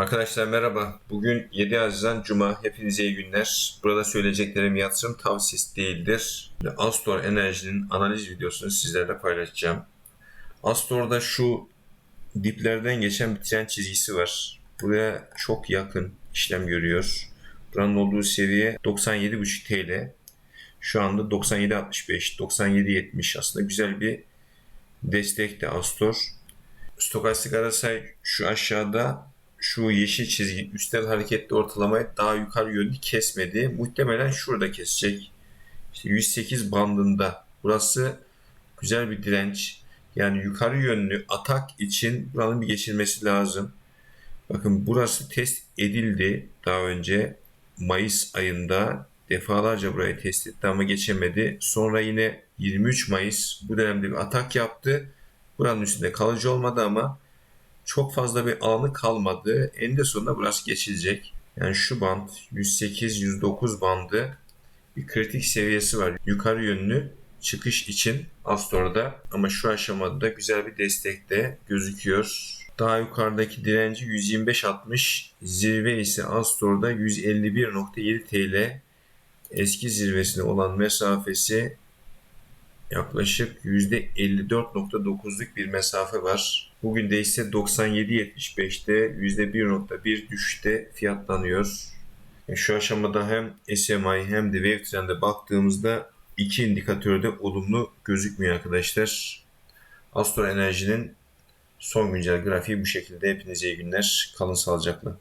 Arkadaşlar merhaba. Bugün 7 Haziran Cuma. Hepinize iyi günler. Burada söyleyeceklerim yatırım tavsiyesi değildir. Astor Enerji'nin analiz videosunu sizlerle paylaşacağım. Astor'da şu diplerden geçen bir trend çizgisi var. Buraya çok yakın işlem görüyor. Buranın olduğu seviye 97,5 TL. Şu anda 97.65, 97.70 aslında güzel bir destek de Astor. Stokastik arasay şu aşağıda şu yeşil çizgi üstel hareketli ortalamayı daha yukarı yönlü kesmedi. Muhtemelen şurada kesecek. İşte 108 bandında. Burası güzel bir direnç. Yani yukarı yönlü atak için buranın bir geçilmesi lazım. Bakın burası test edildi daha önce. Mayıs ayında defalarca burayı test etti ama geçemedi. Sonra yine 23 Mayıs bu dönemde bir atak yaptı. Buranın üstünde kalıcı olmadı ama çok fazla bir alanı kalmadı. Eninde sonunda burası geçilecek. Yani şu band 108-109 bandı bir kritik seviyesi var. Yukarı yönlü çıkış için Astor'da ama şu aşamada da güzel bir destek de gözüküyor. Daha yukarıdaki direnci 125.60 zirve ise Astor'da 151.7 TL eski zirvesine olan mesafesi yaklaşık %54.9'luk bir mesafe var. Bugün de ise 97.75'te %1.1 düşüşte fiyatlanıyor. Yani Şu aşamada hem SMI hem de Wave Trend'e baktığımızda iki indikatörde olumlu gözükmüyor arkadaşlar. Astro Enerji'nin son güncel grafiği bu şekilde. Hepinize iyi günler. Kalın sağlıcakla.